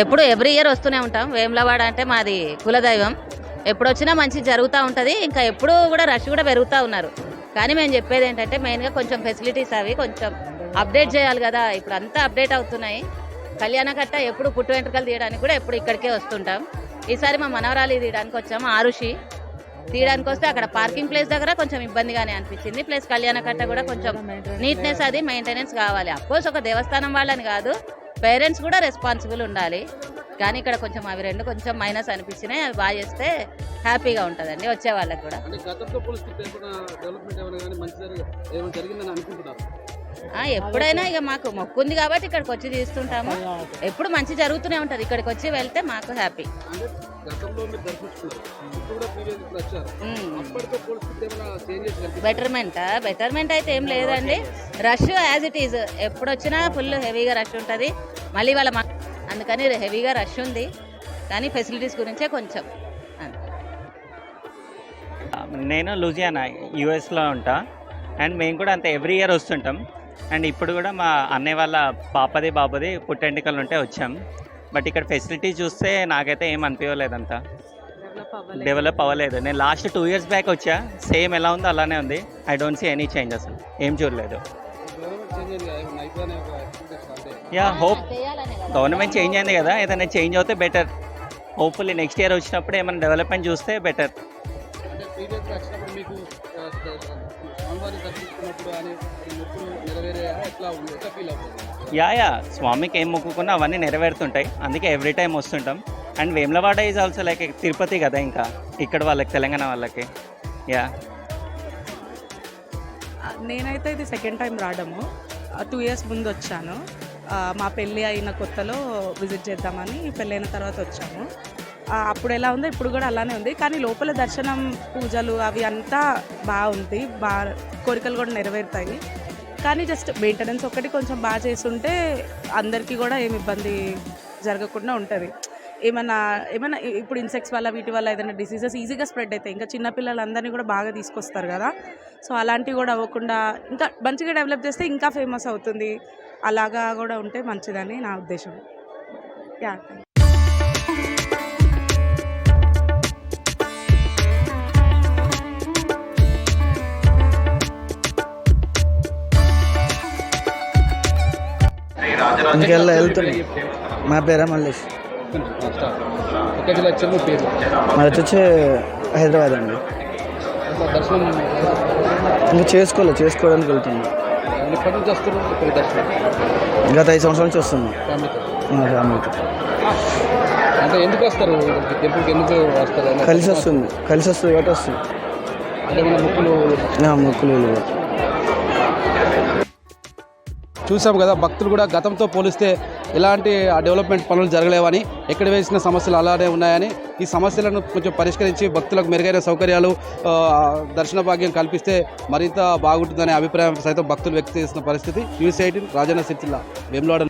ఎప్పుడు every year వస్తూనే ఉంటాం. వేములవాడ అంటే మాది కులదైవం. ఎప్పుడు వచ్చినా మంచి జరుగుతూ ఉంటుంది. ఇంకా ఎప్పుడు కూడా రష్ కూడా పెరుగుతూ ఉన్నారు. కానీ మేము చెప్పేది ఏంటంటే మెయిన్గా కొంచెం ఫెసిలిటీస్ అవి కొంచెం అప్డేట్ చేయాలి కదా. ఇప్పుడు అంతా అప్డేట్ అవుతున్నాయి. కళ్యాణకట్ట ఎప్పుడు పుట్టు వెంట్రుకలు తీయడానికి కూడా ఎప్పుడు ఇక్కడికే వస్తుంటాం. ఈసారి మా మనవరాలు తీయడానికి వచ్చాము ఆరుషి. తీయడానికి వస్తే అక్కడ పార్కింగ్ ప్లేస్ దగ్గర కొంచెం ఇబ్బందిగానే అనిపించింది. ప్లస్ కళ్యాణ కట్ట కూడా కొంచెం నీట్నెస్ అది మెయింటెనెన్స్ కావాలి. అఫ్కోర్స్ ఒక దేవస్థానం వాళ్ళని కాదు. పేరెంట్స్ కూడా రెస్పాన్సిబుల్ ఉండాలి. కానీ ఇక్కడ కొంచెం అవి రెండు కొంచెం మైనస్ అనిపించినాయి. అవి బాగా చేస్తే హ్యాపీగా ఉంటుందండి వచ్చే వాళ్ళకి కూడా. ఎప్పుడైనా ఇక మాకు మొక్కు ఉంది కాబట్టి ఇక్కడికి వచ్చి తీస్తుంటాము. ఎప్పుడు మంచి జరుగుతూనే ఉంటుంది. ఇక్కడికి వచ్చి వెళ్తే మాకు హ్యాపీ బెటర్మెంట్ బెటర్మెంట్ అయితే ఏం లేదండి. రష్ యాజ్ ఇట్ ఈజ్ ఎప్పుడు వచ్చినా ఫుల్ హెవీగా రష్ ఉంటుంది. మళ్ళీ వాళ్ళ మా- అందుకని హెవీగా రష్ ఉంది. కానీ ఫెసిలిటీస్ గురించే కొంచెం. నేను లూజియానా యూఎస్లో ఉంటా. అండ్ మేము కూడా అంతే ఎవ్రీ ఇయర్ వస్తుంటాం. అండ్ ఇప్పుడు కూడా మా అన్నయ్య వాళ్ళ పాపది బాబుది పుట్టెంటికలు ఉంటే వచ్చాం. బట్ ఇక్కడ ఫెసిలిటీ చూస్తే నాకైతే ఏం అనిపించలేదంతా డెవలప్ అవ్వలేదు. నేను లాస్ట్ టూ ఇయర్స్ బ్యాక్ వచ్చా. సేమ్ ఎలా ఉందో అలానే ఉంది. I don't see any change అసలు. ఏం చూడలేదు. యా హోప్ గవర్నమెంట్ చేంజ్ అయింది కదా. ఏదైనా చేంజ్ అవుతే బెటర్. హోప్ఫుల్లీ నెక్స్ట్ ఇయర్ వచ్చినప్పుడు ఏమైనా డెవలప్మెంట్ చూస్తే బెటర్. వచ్చినప్పుడు మీకు స్వామివారిని దర్శించుకున్నప్పుడు అని ఈ మొక్కులు నెరవేరే ఎట్లా ఉంది? ఎట్లా ఫీల్ అవుతుంది? Yeah yeah. స్వామికి ఏం మొక్కుకున్నా అవన్నీ నెరవేరుతుంటాయి. అందుకే every time వస్తుంటాం. And Vemulawada is also like Tirupati కదా ఇంకా. ఇక్కడ వాళ్ళకి తెలంగాణ వాళ్ళకి. యా. నేనైతే ఇది సెకండ్ టైం రావడము. టూ ఇయర్స్ ముందు వచ్చాను. మా పెళ్ళి అయిన కొత్తలో విజిట్ చేద్దామని పెళ్ళి అయిన తర్వాత వచ్చాము. అప్పుడు ఎలా ఉందో ఇప్పుడు కూడా అలానే ఉంది. కానీ లోపల దర్శనం పూజలు అవి అంతా బాగుంది. బాగా కోరికలు కూడా నెరవేరుతాయి. కానీ జస్ట్ మెయింటెనెన్స్ ఒకటి కొంచెం బాగా చేస్తుంటే అందరికీ కూడా ఏమి ఇబ్బంది జరగకుండా ఉంటుంది. ఏమైనా ఏమైనా ఇప్పుడు ఇన్సెక్ట్స్ వల్ల వీటి వల్ల ఏదైనా డిసీజెస్ ఈజీగా స్ప్రెడ్ అవుతాయి ఇంకా చిన్నపిల్లలందరినీ కూడా బాగా తీసుకొస్తారు కదా. సో అలాంటివి కూడా అవ్వకుండా ఇంకా మంచిగా డెవలప్ చేస్తే ఇంకా ఫేమస్ అవుతుంది. అలాగా కూడా ఉంటే మంచిదని నా ఉద్దేశం. యా ఇంకెళ్ళ వెళ్తున్నాం. మా పేరా మల్లేష్ మరి వచ్చి హైదరాబాద్ అండి. ఇంకా చేసుకోలేదు చేసుకోవడానికి వెళ్తున్నాం. గత ఐదు సంవత్సరాల నుంచి వస్తున్నాం. ఫ్యామిలీతో. అంటే ఎందుకు వస్తారు? టెంపుల్కి ఎందుకు వస్తారు? కలిసి వస్తుంది. కలిసి వస్తుంది కాబట్టి వస్తుంది. మొక్కులు? మొక్కులు. చూసాం కదా భక్తులు కూడా గతంతో పోలిస్తే ఎలాంటి ఆ డెవలప్మెంట్ పనులు జరగలేవని ఎక్కడ వేసిన సమస్యలు అలానే ఉన్నాయని ఈ సమస్యలను కొంచెం పరిష్కరించి భక్తులకు మెరుగైన సౌకర్యాలు దర్శన భాగ్యం కల్పిస్తే మరింత బాగుంటుందనే అభిప్రాయం సైతం భక్తులు వ్యక్తం చేసిన పరిస్థితి. News eighteen Rajanna Sircilla Vemulawada